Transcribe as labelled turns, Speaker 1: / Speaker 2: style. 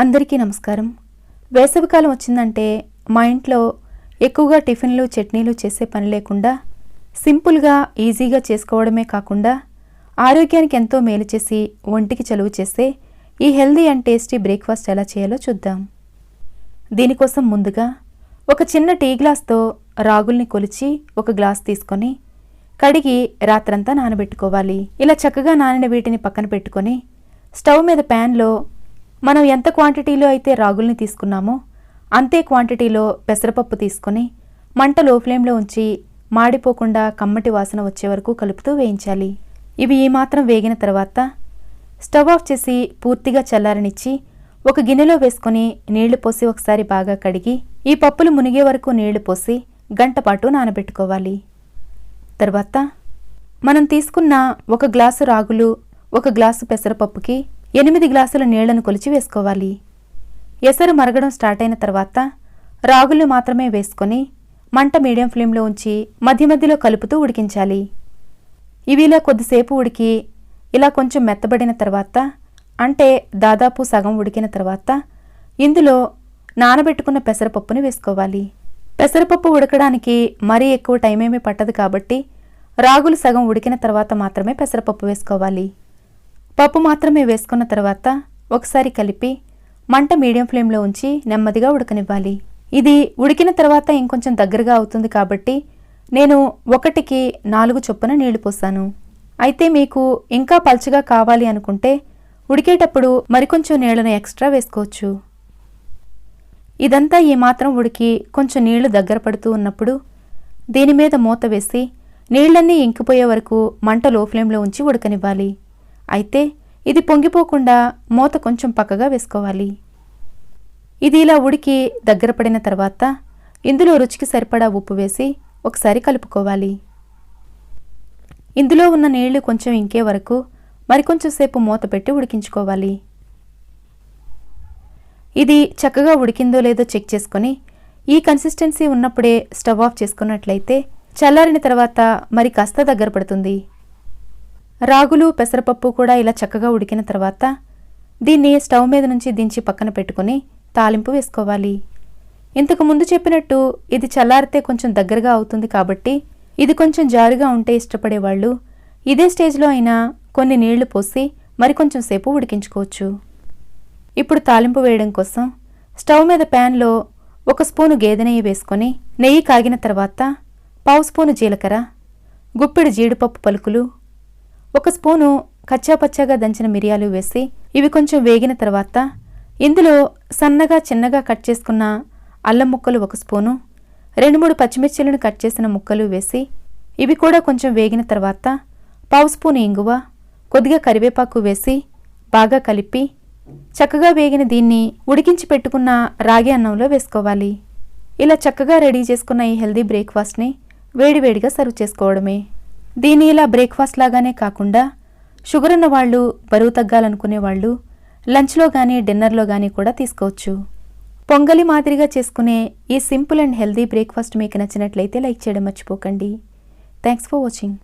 Speaker 1: అందరికీ నమస్కారం. వేసవికాలం వచ్చిందంటే మా ఇంట్లో ఎక్కువగా టిఫిన్లు చట్నీలు చేసే పని లేకుండా సింపుల్గా ఈజీగా చేసుకోవడమే కాకుండా ఆరోగ్యానికి ఎంతో మేలు చేసి ఒంటికి చలువ చేసే ఈ హెల్దీ అండ్ టేస్టీ బ్రేక్ఫాస్ట్ ఎలా చేయాలో చూద్దాం. దీనికోసం ముందుగా ఒక చిన్న టీ గ్లాస్తో రాగుల్ని కొలిచి ఒక గ్లాస్ తీసుకొని కడిగి రాత్రంతా నానబెట్టుకోవాలి. ఇలా చక్కగా నానిన వీటిని పక్కన పెట్టుకొని స్టవ్ మీద ప్యాన్లో మనం ఎంత క్వాంటిటీలో అయితే రాగుల్ని తీసుకున్నామో అంతే క్వాంటిటీలో పెసరపప్పు తీసుకొని మంట లో ఫ్లేమ్లో ఉంచి మాడిపోకుండా కమ్మటి వాసన వచ్చే వరకు కలుపుతూ వేయించాలి. ఇవి ఈ మాత్రం వేగిన తర్వాత స్టవ్ ఆఫ్ చేసి పూర్తిగా చల్లారనిచ్చి ఒక గిన్నెలో వేసుకొని నీళ్ళు పోసి ఒకసారి బాగా కడిగి ఈ పప్పులు మునిగే వరకు నీళ్ళు పోసి గంట పాటు నానబెట్టుకోవాలి. తర్వాత మనం తీసుకున్న ఒక గ్లాసు రాగులు ఒక గ్లాసు పెసరపప్పుకి ఎనిమిది గ్లాసుల నీళ్ళను కొలిచి వేసుకోవాలి ఎసరు మరగడం స్టార్ట్ అయిన తర్వాత రాగులు మాత్రమే వేసుకొని మంట మీడియం ఫ్లేమ్లో ఉంచి మధ్య మధ్యలో కలుపుతూ ఉడికించాలి. ఇవిలా కొద్దిసేపు ఉడికి ఇలా కొంచెం మెత్తబడిన తర్వాత అంటే దాదాపు సగం ఉడికిన తర్వాత ఇందులో నానబెట్టుకున్న పెసరపప్పుని వేసుకోవాలి. పెసరపప్పు ఉడకడానికి మరీ ఎక్కువ టైం ఏమీ పట్టదు కాబట్టి రాగులు సగం ఉడికిన తర్వాత మాత్రమే పెసరపప్పు వేసుకోవాలి. పప్పు మాత్రమే వేసుకున్న తర్వాత ఒకసారి కలిపి మంట మీడియం ఫ్లేమ్లో ఉంచి నెమ్మదిగా ఉడకనివ్వాలి. ఇది ఉడికిన తర్వాత ఇంకొంచెం దగ్గరగా అవుతుంది కాబట్టి నేను ఒకటికి నాలుగు చొప్పున నీళ్ళు పోసాను. అయితే మీకు ఇంకా పల్చగా కావాలి అనుకుంటే ఉడికేటప్పుడు మరికొంచెం నీళ్ళను ఎక్స్ట్రా వేసుకోవచ్చు. ఇదంతా ఏమాత్రం ఉడికి కొంచెం నీళ్ళు దగ్గర పడుతూ ఉన్నప్పుడు దీని మీద మూత వేసి నీళ్ళన్నీ ఇంకిపోయే వరకు మంట లో ఫ్లేమ్లో ఉంచి ఉడకనివ్వాలి. అయితే ఇది పొంగిపోకుండా మూత కొంచెం పక్కగా వేసుకోవాలి. ఇది ఇలా ఉడికి దగ్గర పడిన తర్వాత ఇందులో రుచికి సరిపడా ఉప్పు వేసి ఒకసారి కలుపుకోవాలి. ఇందులో ఉన్న నీళ్ళు కొంచెం ఇంకే వరకు మరికొంచెం సేపు మూత పెట్టి ఉడికించుకోవాలి. ఇది చక్కగా ఉడికిందో లేదో చెక్ చేసుకొని ఈ కన్సిస్టెన్సీ ఉన్నప్పుడే స్టవ్ ఆఫ్ చేసుకున్నట్లయితే చల్లారిన తర్వాత మరి కాస్త దగ్గర పడుతుంది. రాగులు పెసరపప్పు కూడా ఇలా చక్కగా ఉడికిన తర్వాత దీన్ని స్టవ్ మీద నుంచి దించి పక్కన పెట్టుకుని తాలింపు వేసుకోవాలి. ఇంతకు ముందు చెప్పినట్టు ఇది చల్లారితే కొంచెం దగ్గరగా అవుతుంది కాబట్టి ఇది కొంచెం జారుగా ఉంటే ఇష్టపడేవాళ్ళు ఇదే స్టేజ్లో అయినా కొన్ని నీళ్ళు పోసి మరికొంచెం సేపు ఉడికించుకోవచ్చు. ఇప్పుడు తాలింపు వేయడం కోసం స్టవ్ మీద ప్యాన్లో ఒక స్పూను గేదె నెయ్యి వేసుకొని నెయ్యి కాగిన తర్వాత పావు స్పూను జీలకర్ర గుప్పెడు జీడిపప్పు పలుకులు ఒక స్పూను కచ్చాపచ్చాగా దంచిన మిరియాలు వేసి ఇవి కొంచెం వేగిన తర్వాత ఇందులో సన్నగా చిన్నగా కట్ చేసుకున్న అల్లం ముక్కలు ఒక స్పూను రెండు మూడు పచ్చిమిర్చిలను కట్ చేసిన ముక్కలు వేసి ఇవి కూడా కొంచెం వేగిన తర్వాత పావు స్పూను ఇంగువ కొద్దిగా కరివేపాకు వేసి బాగా కలిపి చక్కగా వేగిన దీన్ని ఉడికించి పెట్టుకున్న రాగి అన్నంలో వేసుకోవాలి. ఇలా చక్కగా రెడీ చేసుకున్న ఈ హెల్దీ బ్రేక్ఫాస్ట్ని వేడివేడిగా సర్వ్ చేసుకోవడమే. దీన్ని ఇలా బ్రేక్ఫాస్ట్ లాగానే కాకుండా షుగర్ ఉన్న వాళ్ళు బరువు తగ్గాలనుకునే వాళ్ళు లంచ్లో కానీ డిన్నర్లో కానీ కూడా తీసుకోవచ్చు. పొంగలి మాదిరిగా చేసుకునే ఈ సింపుల్ అండ్ హెల్దీ బ్రేక్ఫాస్ట్ మీకు నచ్చినట్లయితే లైక్ చేయడం మర్చిపోకండి. Thanks for watching.